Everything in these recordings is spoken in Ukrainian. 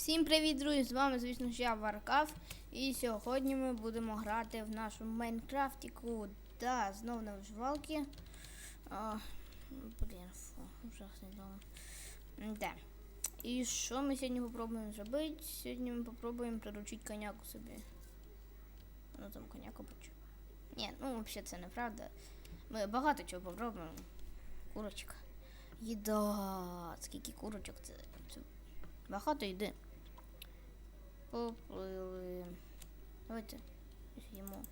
Всім привіт, друзі! З вами, звісно ж, я Варкав. І сьогодні ми будемо грати в нашу Майнкрафтіку. Да, знов на виживалки. А, блін, фу, ужасний дом. Да. І що ми сьогодні попробуємо зробити? Сьогодні ми попробуємо приручити коняку собі. Ну там коняку бачу. Ні, ну взагалі це неправда. Ми багато чого попробуємо. Курочка. Їда. Скільки курочок це. це багато йди. Поплили. Давайте їмо.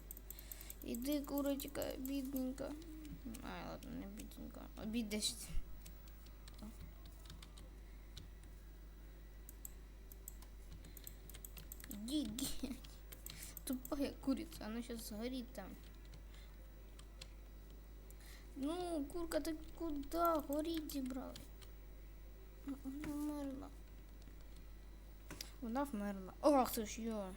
Іди, курочка, бідненька. Ай, ладно, не бідненька. Обідеш. Иди, иди. Тупая курица, она сейчас сгорит там. Ну, курка, ты куда? Горіть зібрали. Вона вмерла. Вона вмерла. Ох, ти ж йо.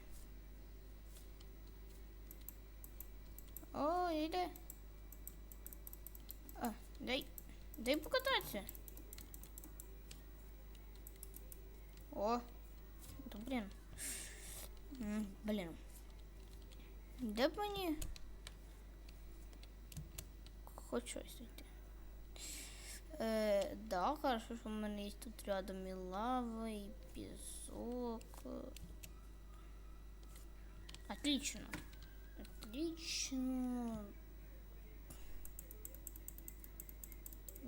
О, йде. А, дай. Дай покататися. О. Да блін. М, Блін. Де б мені? Хоч щось знайти. Е, да, хорошо, що в мене є тут рядом і лава, і пісок. Отлично. Отлично.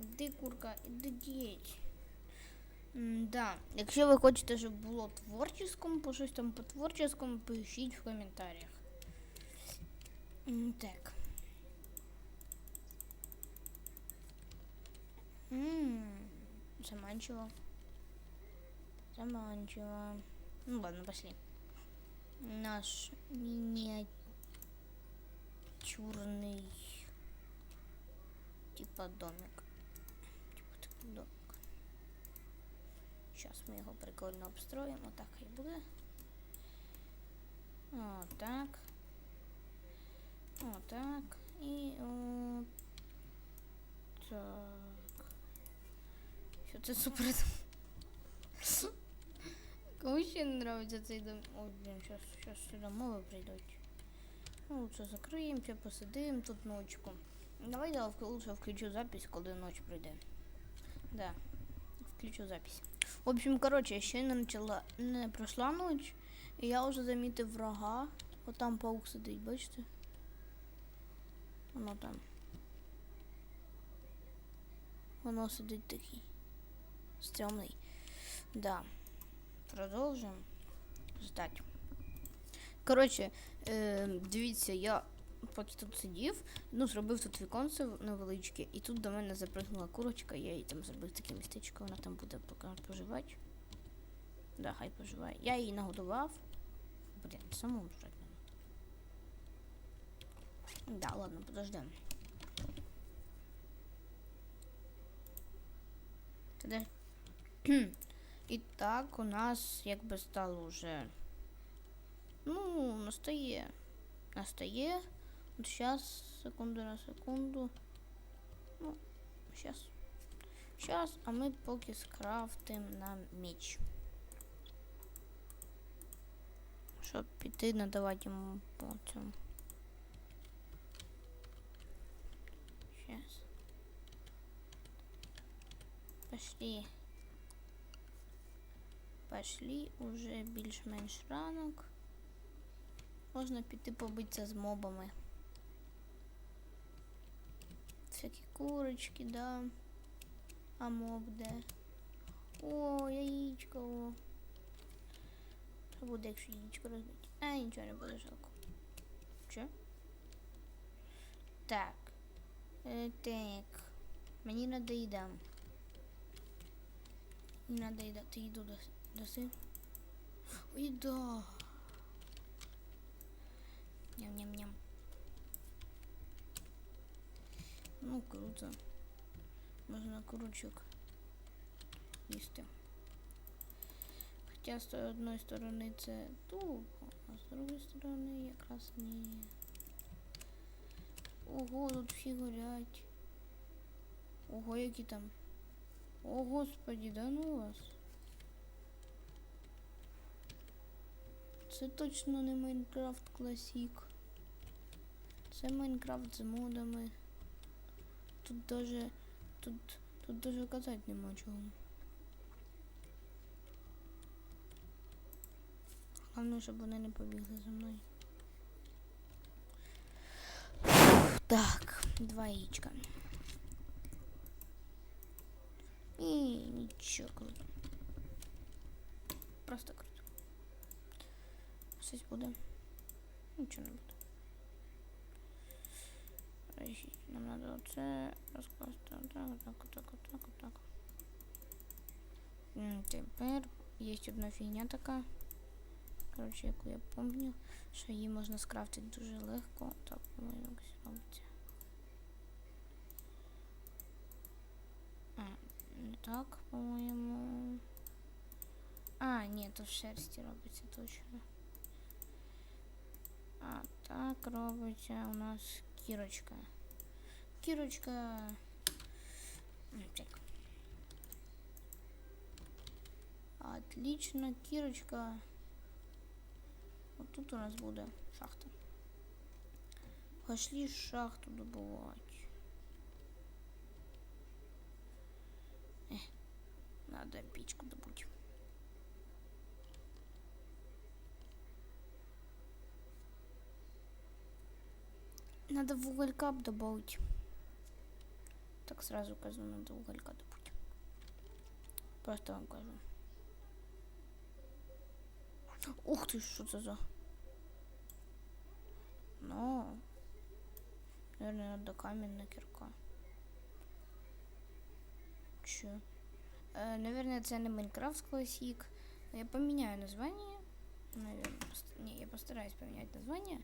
Іди, курка, іди діть. Да. Якщо ви хочете, щоб було творческом, по щось там по творческому, пишіть в коментарях. М, Так. Ммм, заманчиво. Заманчиво. Ну ладно, пошли. Наш миниатюрный типа домик. Типа такий домик. Сейчас ми його прикольно обстроїмо. Так і буде. О, так. О, так. І о, так. Що це супер. Ще не цей дом? Ой, блін, щас, щас сюди мови прийдуть. Ну, це закриємося, посидимо тут ночку. Давай я лучше включу запись, коли ночь прийде. Да, включу запись. В общем, короче, ще не начала, не пройшла ніч, і я вже замітив врага. От там паук сидить, бачите? Воно там. Воно сидить такий. Стрёмный. Да. Продовжуємо ждать. Коротше, е, дивіться, я поки тут сидів, ну, зробив тут віконце невеличке, і тут до мене запрыгнула курочка, я їй там зробив таке містечко, вона там буде поки поживати. Да, хай поживає. Я її нагодував. Блін, самому жрать надо. Да, ладно, подождем. Тоді І так у нас якби стало вже. Ну, настає. Настає. От сейчас, секунду на секунду. Ну, сейчас. Сейчас, а ми поки скрафтим нам меч. Щоб піти надавати йому по цьому. Сейчас. Пошли. Пошли уже більш-менш ранок. Можна піти побитися з мобами. Всякі курочки, да. А моб де? О, яєчко. Що буде, якщо яєчко розбити? А, нічого не буде жалко. Що? Так. Е, так. Мені надо їда. Не надо їда. Ти даси? Ой, да. Ням-ням-ням. Ну, круто. Можна курочок їсти. Хоча з одної сторони це тупо, а з другої сторони якраз ні. Ого, тут всі горять. Ого, які там. О, господі, да ну вас. Точно не Майнкрафт Класік. Це Майнкрафт з модами. Тут даже. Тут. Тут даже казати нема чого. Головне, щоб вони не побігли за мною. Так, два яичка. І нічого круто. Просто круто. Щось буде. Нічого не буде. Подождіть, Нам надо оце розкласти отак, отак, отак, отак, отак. М, Тепер є одна фігня така. Коротше, яку я пам'ятаю, що її можна скрафтити дуже легко. Так, по-моєму, якось робиться. А, не так, по-моєму. А, ні, то в шерсті робиться точно. А так робиться у нас кірочка. Кірочка. М, Так. Отлично, кірочка. Вот тут у нас буде шахта. Пошли шахту добывать. Э, надо печку добыть. Надо в уголька добавить. Так сразу кажу, надо уголька добыть. Просто вам кажу. Ух ты, що це за? Ну, наверное, надо каменная кирка. Чё? Э, наверное, це не Майнкрафт Classic. Я поменяю название. Наверное, пост- не, я постараюсь поменять название.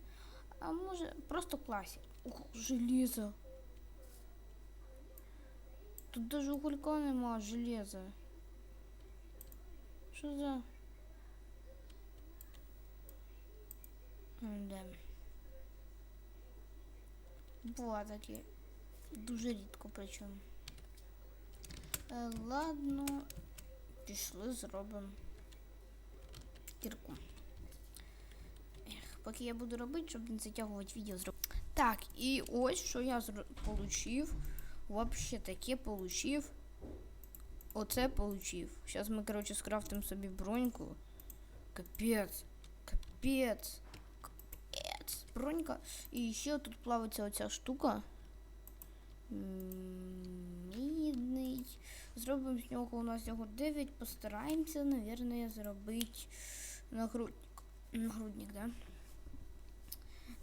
А может, просто классик. Ух, железо. Тут даже уголька нема, а железо. Що за... Да. Була такі. Дуже рідко причому. Е, ладно, пішли, зробимо кірку. Поки я буду робити, щоб не затягувати відео. Так, і ось що я получив. Вообще таке получив. Оце получив. Зараз ми, коротше, скрафтимо собі броньку. Капець. Капець. Капець. Бронька. І ще тут плавиться оця штука. Мідний. Зробимо з нього у нас його 9. Постараємося, наверное, зробити нагрудник. Нагрудник, да?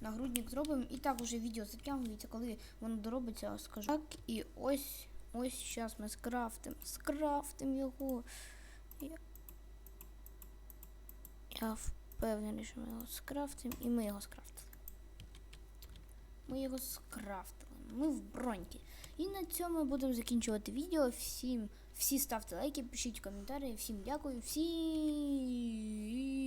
Нагрудник зробимо. І так уже відео затягується, коли воно доробиться, скажу. Так, і ось, ось зараз ми скрафтимо. Скрафтимо його. Я, я впевнений, що ми його скрафтимо. І ми його скрафтили. Ми його скрафтили. Ми в броньки. І на цьому будемо закінчувати відео. Всім, всі ставте лайки, пишіть коментарі. Всім дякую. Всім